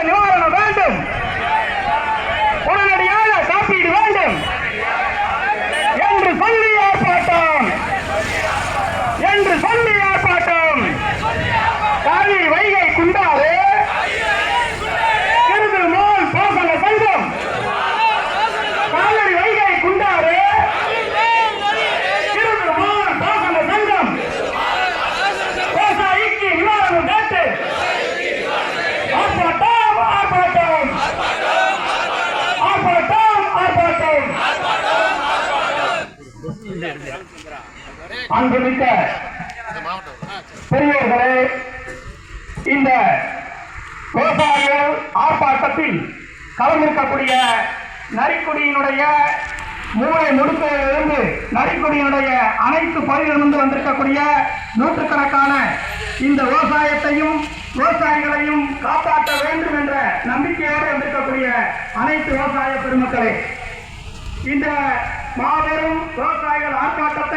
நிவாரணம் வேண்டும். அன்புமிக்க பெரியவர்களே இந்த விவசாயிகள் ஆர்ப்பாட்டத்தில் கலந்திருக்கக்கூடிய நரிக்குடியினுடைய மூளை முடுக்கிலிருந்து நரிக்குடியினுடைய அனைத்து பகுதிகளிலிருந்து வந்திருக்கக்கூடிய நூற்றுக்கணக்கான இந்த விவசாயத்தையும் விவசாயிகளையும் காப்பாற்ற வேண்டும் என்ற நம்பிக்கையோடு வந்திருக்கக்கூடிய அனைத்து விவசாய பெருமக்களே இந்த மாபெரும் விவசாயிகள் ஆர்ப்பாட்டம்